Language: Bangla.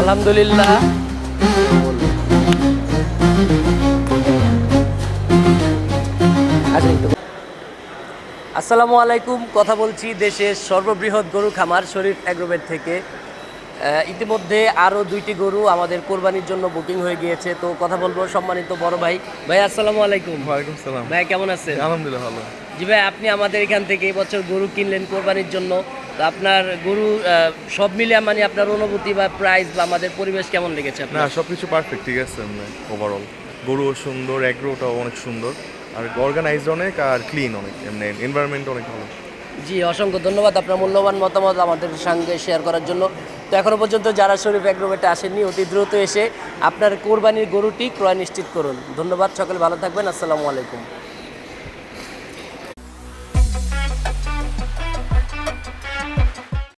আলহামদুলিল্লাহ। আসসালামু আলাইকুম কথা বলছি দেশের সর্ববৃহৎ গরু খামার শরীফ অ্যাগ্রোভেট থেকে। ইতিমধ্যে আরও দুইটি গরু আমাদের কোরবানির জন্য বুকিং হয়ে গিয়েছে। তো কথা বলব সম্মানিত বড় ভাই। ভাই আসসালামু আলাইকুম। ওয়ালাইকুম সালাম ভাই কেমন আছেন? আলহামদুলিল্লাহ ভালো। জি ভাই আপনি আমাদের এখান থেকে এবছর গরু কিনলেন কোরবানির জন্য। তো আপনার গরু সব মিলিয়ে মানে আপনার অনুভূতি বা প্রাইস বা আমাদের পরিবেশ কেমন লেগেছে না সব কিছু পারফেক্ট ঠিক আছে ওভারঅল গরুও সুন্দর অ্যাগ্রোটাও অনেক সুন্দর। আর অর্গানাইজড অনেক আর ক্লিন অনেক এমনি এনভায়রনমেন্ট অনেক ভালো। জি অসংখ্য ধন্যবাদ আপনার মূল্যবান মতামত আমাদের সঙ্গে শেয়ার করার জন্য। তো এখনও পর্যন্ত যারা শরীফ অ্যাগ্রোভেটে আসেননি অতি দ্রুত এসে আপনার কোরবানির গরুটি ক্রয় নিশ্চিত করুন। ধন্যবাদ সকলে ভালো থাকবেন আসসালামু আলাইকুম।